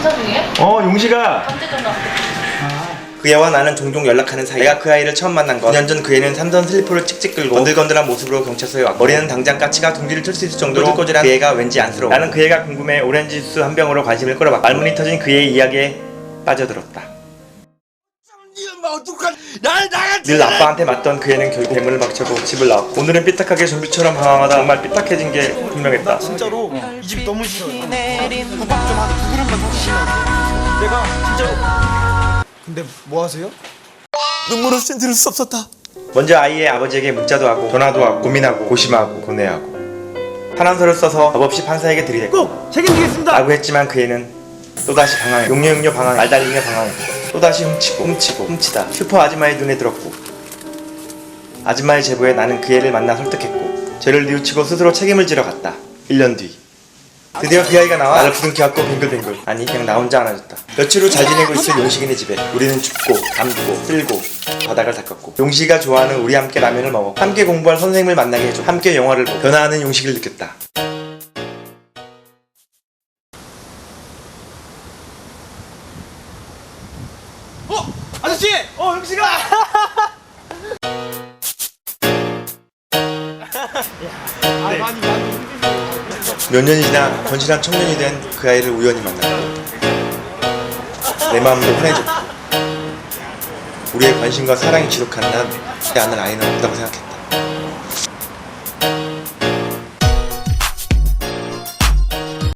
중이에요? 어 용식아. 그 애와 나는 종종 연락하는 사이 내가 그 아이를 처음 만난 건 2년 전 그 애는 삼선 슬리퍼를 찍찍 끌고 건들건들한 모습으로 경찰서에 왔고 머리는 당장 까치가 둥지를 틀 수 있을 정도로 꼬질꼬질한 그 애가 왠지 안쓰러워. 나는 그 애가 궁금해. 오렌지 주스 한 병으로 관심을 끌어봤고 말문이 터진 그의 이야기에 빠져들었다 늘 아빠한테 맞던 그 애는 결국 대문을 박차고 집을 나왔고 오늘은 삐딱하게 좀비처럼 방황하다 정말 삐딱해진 게 분명했다 진짜로 이 집 너무 싫어요. 국밥 좀한두 그릇만 사주시면 내가 진짜로. 근데 뭐 하세요? 눈물 없이 들을 수 없었다. 먼저 아이의 아버지에게 문자도 하고 전화도 하고 고민하고 고심하고 고뇌하고 탄원서를 써서 법 없이 판사에게 들이댔고 꼭 책임지겠습니다. 라고 했지만 그 애는 또다시 방황해 용녀용녀 방황해 말달리며 방황했고 또다시 훔치고 훔치고 훔치다. 슈퍼 아줌마의 눈에 들었고 아줌마의 제보에 나는 그 애를 만나 설득했고 죄를 뉘우치고 스스로 책임을 지러 갔다. 1년 뒤. 드디어 그 아이가 나와 나를 부둥켜 안고 빙글빙글. 아니 그냥 나 혼자 안아줬다. 며칠 후 잘 지내고 있을 용식이네 집에. 우리는 춥고 담고 쓸고 바닥을 닦았고. 용식이가 좋아하는 우리 함께 라면을 먹어 함께 공부할 선생님을 만나게 해줘. 함께 영화를 보고 변화하는 용식이를 느꼈다 아저씨. 어 많이 많이. 몇 년이 지나 건실한 청년이 된 그 아이를 우연히 만났고 내 마음도 편해졌고 우리의 관심과 사랑이 지독한 난내 아는 아이는 없다고 생각했다